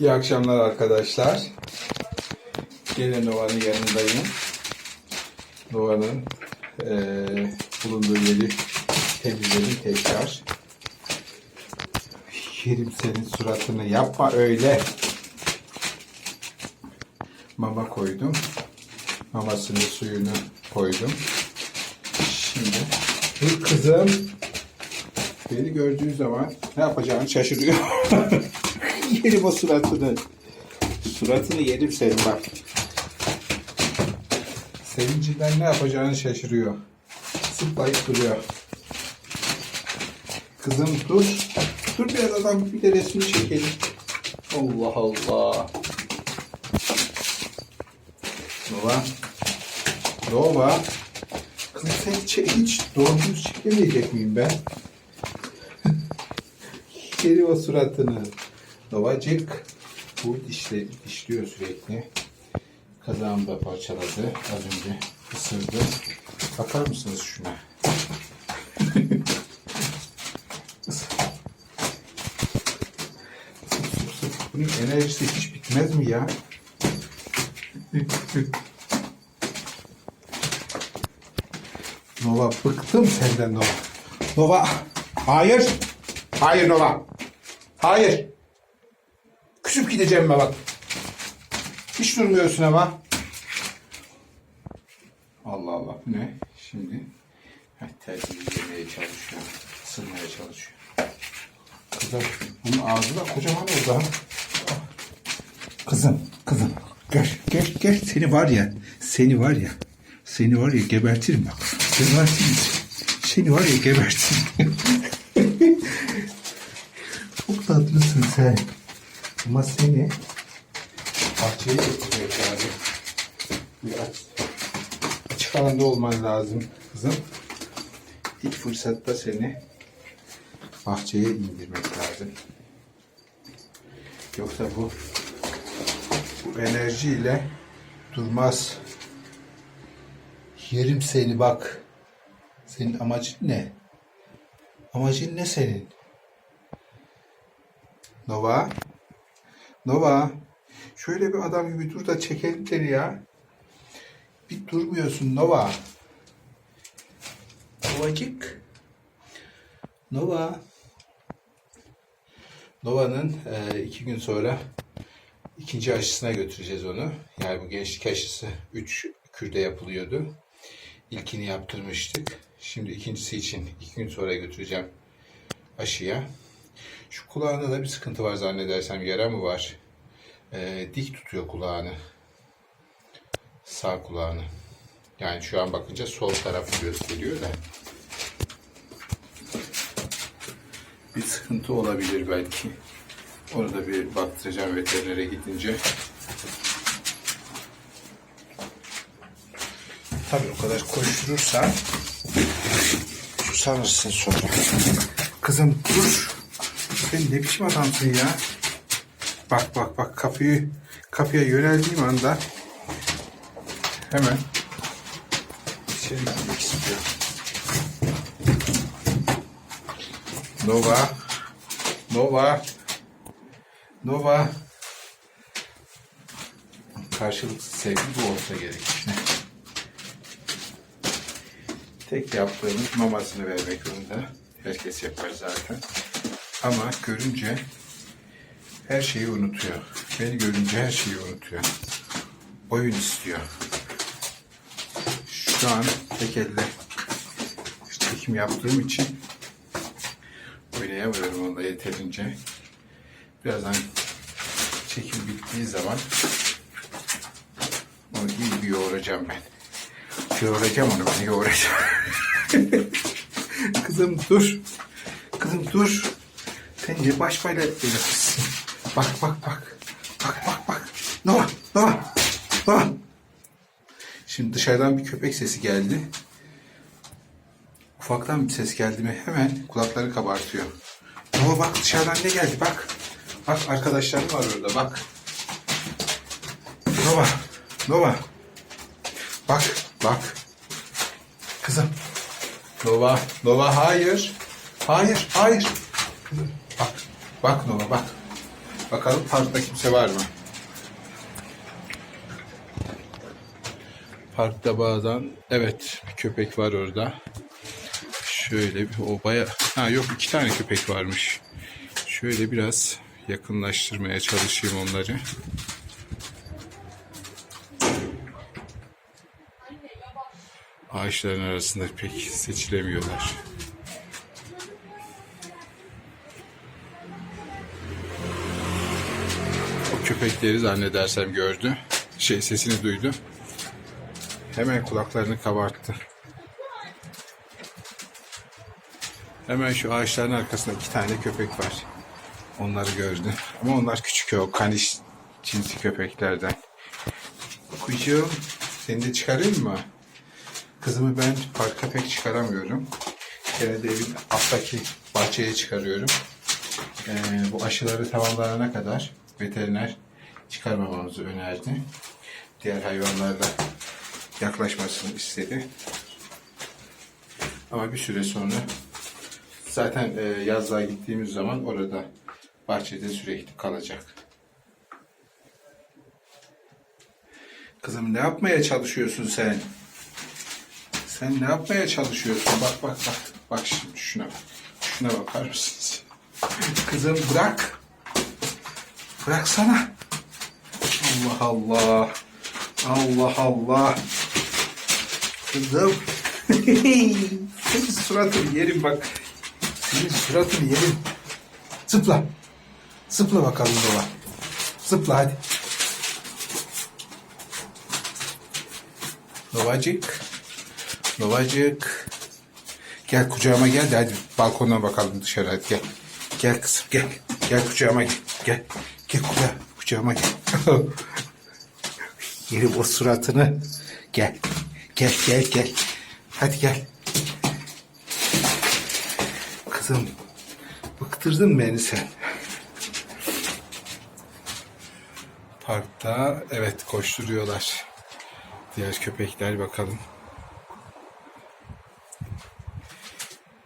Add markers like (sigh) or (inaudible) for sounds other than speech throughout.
İyi akşamlar arkadaşlar. Gene Nova'nın yanındayım. Nova'nın eee, bulunduğu yeri temizledim tekrar. Yerim senin suratını yapma öyle. Mama koydum. Mamasını suyunu koydum. Şimdi dur kızım. Beni gördüğü zaman ne yapacağını şaşırıyor. (laughs) yerim o suratını. Suratını yerim senin bak. Sevincinden ne yapacağını şaşırıyor. Zıplayıp duruyor. Kızım dur. Dur biraz adam bir de resmi çekelim. Allah Allah. Nova. Nova. Kızım sen hiç, hiç doğru düz çekemeyecek miyim ben? (laughs) Geri o suratını. Novacık. Bu dişleri dişliyor sürekli. Kazağımı da parçaladı. Az önce ısırdı. Bakar mısınız şuna? (laughs) Bunun enerjisi hiç bitmez mi ya? (laughs) Nova bıktım senden Nova. Nova hayır. Hayır Nova. Hayır. Küsüp gideceğim ben bak. Hiç durmuyorsun ama. Allah Allah ne? Şimdi heh, terbiye çalışıyor. Isırmaya çalışıyor. Kızım bunun ağzı da kocaman oldu ha. Kızım, kızım. Gel, gel, gel. Seni var ya, seni var ya, seni var ya gebertirim bak. Gebertirim. Seni var ya gebertirim. (laughs) Çok tatlısın sen. Ama seni bahçeye götürmek lazım. Bir aç, açık alanda olman lazım kızım. İlk fırsatta seni bahçeye indirmek lazım. Yoksa bu bu enerjiyle durmaz. Yerim seni bak. Senin amacın ne? Amacın ne senin? Nova? Nova? Şöyle bir adam gibi dur da çekelim seni ya. Bir durmuyorsun Nova. Novacık. Nova. Nova'nın e, iki gün sonra ikinci aşısına götüreceğiz onu. Yani bu gençlik aşısı 3 kürde yapılıyordu. İlkini yaptırmıştık. Şimdi ikincisi için iki gün sonra götüreceğim aşıya. Şu kulağında da bir sıkıntı var zannedersem. Yara mı var? E, dik tutuyor kulağını. Sağ kulağını. Yani şu an bakınca sol tarafı gösteriyor da. bir sıkıntı olabilir belki. Onu da bir baktıracağım veterinere gidince. Tabii o kadar koşturursan susanırsın sonra. Kızım dur. Sen ne biçim adamsın ya? Bak bak bak kapıyı kapıya yöneldiğim anda hemen içeri gitmek istiyor. Nova. Nova. Nova. Karşılıksız sevgi bu olsa gerek işte. Tek yaptığımız mamasını vermek yolunda. Herkes yapar zaten. Ama görünce her şeyi unutuyor. Beni görünce her şeyi unutuyor. Oyun istiyor. Şu an tek elle çekim yaptığım için oynayamıyorum onda yeterince. Birazdan çekim bittiği zaman onu iyi bir yoğuracağım ben. Yoğuracağım onu ben yoğuracağım. (laughs) Kızım dur. Kızım dur. Sen ne baş böyle yapıyorsun? Bak bak bak. Bak bak bak. Noah Noah Noah. Şimdi dışarıdan bir köpek sesi geldi. Ufaktan bir ses geldi mi hemen kulakları kabartıyor. Ama bak dışarıdan ne geldi bak. Bak arkadaşlarım var orada bak. Nova. Nova. Bak bak. Kızım. Nova. Nova hayır. Hayır hayır. Bak. Bak Nova bak. Bakalım parkta kimse var mı? Parkta bazen evet bir köpek var orada. Şöyle bir o baya ha yok iki tane köpek varmış. Şöyle biraz yakınlaştırmaya çalışayım onları. Ağaçların arasında pek seçilemiyorlar. Köpekleri zannedersem gördü. Şey sesini duydu. Hemen kulaklarını kabarttı. Hemen şu ağaçların arkasında iki tane köpek var. Onları gördü. Ama onlar küçük o kaniş cinsi köpeklerden. Kuyucuğum seni de çıkarayım mı? Kızımı ben parka pek çıkaramıyorum. Genelde evin alttaki bahçeye çıkarıyorum. Ee, bu aşıları tamamlanana kadar veteriner çıkarmamamızı önerdi. Diğer hayvanlarla yaklaşmasını istedi. Ama bir süre sonra zaten e, yazlığa gittiğimiz zaman orada bahçede sürekli kalacak. Kızım ne yapmaya çalışıyorsun sen? Sen ne yapmaya çalışıyorsun? Bak bak bak. Bak şimdi şuna bak. Şuna bakar mısınız? Kızım bırak. Bıraksana. Allah Allah. Allah Allah. Kızım. (laughs) Senin suratını yerim bak. Senin suratını yerim. Zıpla. Zıpla bakalım dola. Zıpla hadi. Novacık. Novacık. Gel kucağıma gel de hadi balkondan bakalım dışarı hadi gel. Gel kızım gel. Gel kucağıma gel. Gel. Gel kucağa, kucağıma gel. (laughs) Yerim o suratını. Gel. Gel gel gel. Hadi gel. Kızım bıktırdın beni sen. Parkta evet koşturuyorlar. Diğer köpekler bakalım.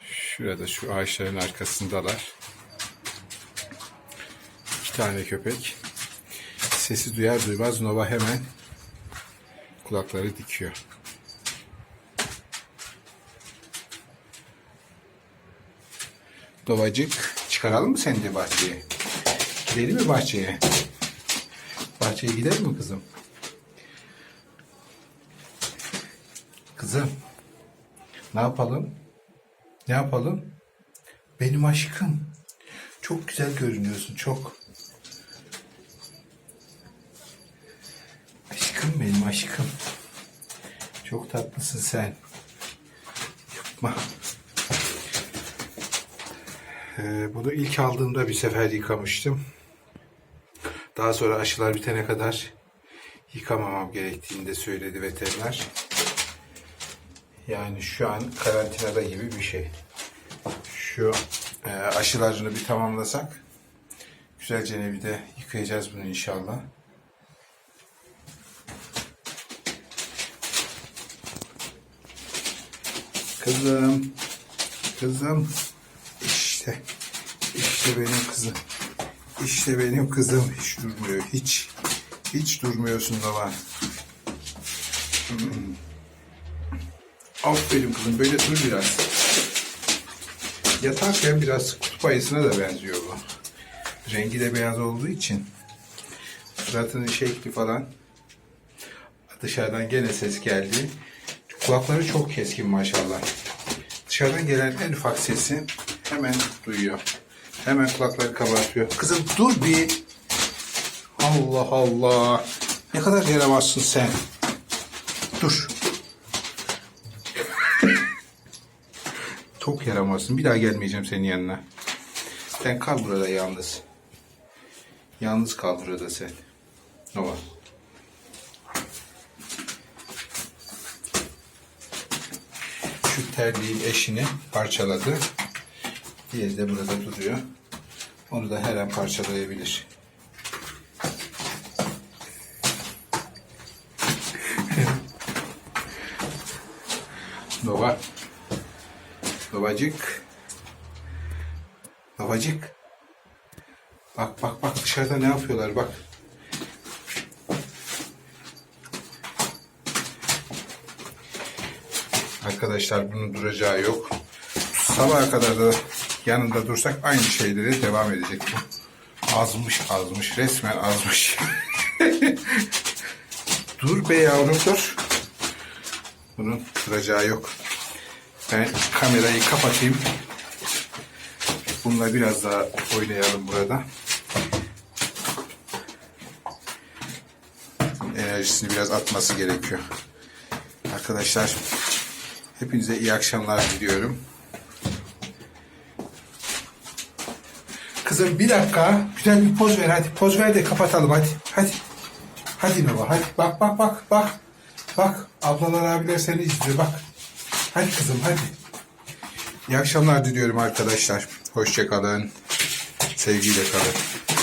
Şurada şu ağaçların arkasındalar. Tane köpek. Sesi duyar duymaz Nova hemen kulakları dikiyor. Novacık çıkaralım mı seni de bahçeye? Gidelim mi bahçeye? Bahçeye gidelim mi kızım? Kızım. Ne yapalım? Ne yapalım? Benim aşkım. Çok güzel görünüyorsun çok. Aşkım benim aşkım. Çok tatlısın sen. Yapma. Ee, bunu ilk aldığımda bir sefer yıkamıştım. Daha sonra aşılar bitene kadar yıkamamam gerektiğini de söyledi veteriner. Yani şu an karantinada gibi bir şey. Şu e, aşılarını bir tamamlasak güzelce de yıkayacağız bunu inşallah. Kızım, kızım, işte, işte benim kızım, işte benim kızım hiç durmuyor, hiç, hiç durmuyorsun baba. Aferin kızım böyle dur biraz. Yatarken biraz kutup ayısına da benziyor bu. Rengi de beyaz olduğu için. Suratının şekli falan. Dışarıdan gene ses geldi. Kulakları çok keskin maşallah. Dışarıdan gelen en ufak sesi hemen duyuyor. Hemen kulakları kabartıyor. Kızım dur bir. Allah Allah. Ne kadar yaramazsın sen. Dur. Çok yaramazsın. Bir daha gelmeyeceğim senin yanına. Sen kal burada yalnız. Yalnız kal burada sen. Nova. Şu terliğin eşini parçaladı. Diğeri de burada duruyor. Onu da her an parçalayabilir. Nova. Novacık. Novacık. Bak bak bak dışarıda ne yapıyorlar bak. Arkadaşlar bunun duracağı yok. Sabaha kadar da yanında dursak aynı şeyleri devam edecek. Azmış azmış resmen azmış. (laughs) dur be yavrum dur. Bunun duracağı yok. Ben kamerayı kapatayım. Bununla biraz daha oynayalım burada. Enerjisini biraz atması gerekiyor. Arkadaşlar hepinize iyi akşamlar diliyorum. Kızım bir dakika güzel bir poz ver hadi. Poz ver de kapatalım hadi. Hadi. Hadi baba hadi. Bak bak bak bak. Bak ablalar abiler seni izliyor bak. Hadi kızım hadi. İyi akşamlar diliyorum arkadaşlar. Hoşçakalın. Sevgiyle kalın.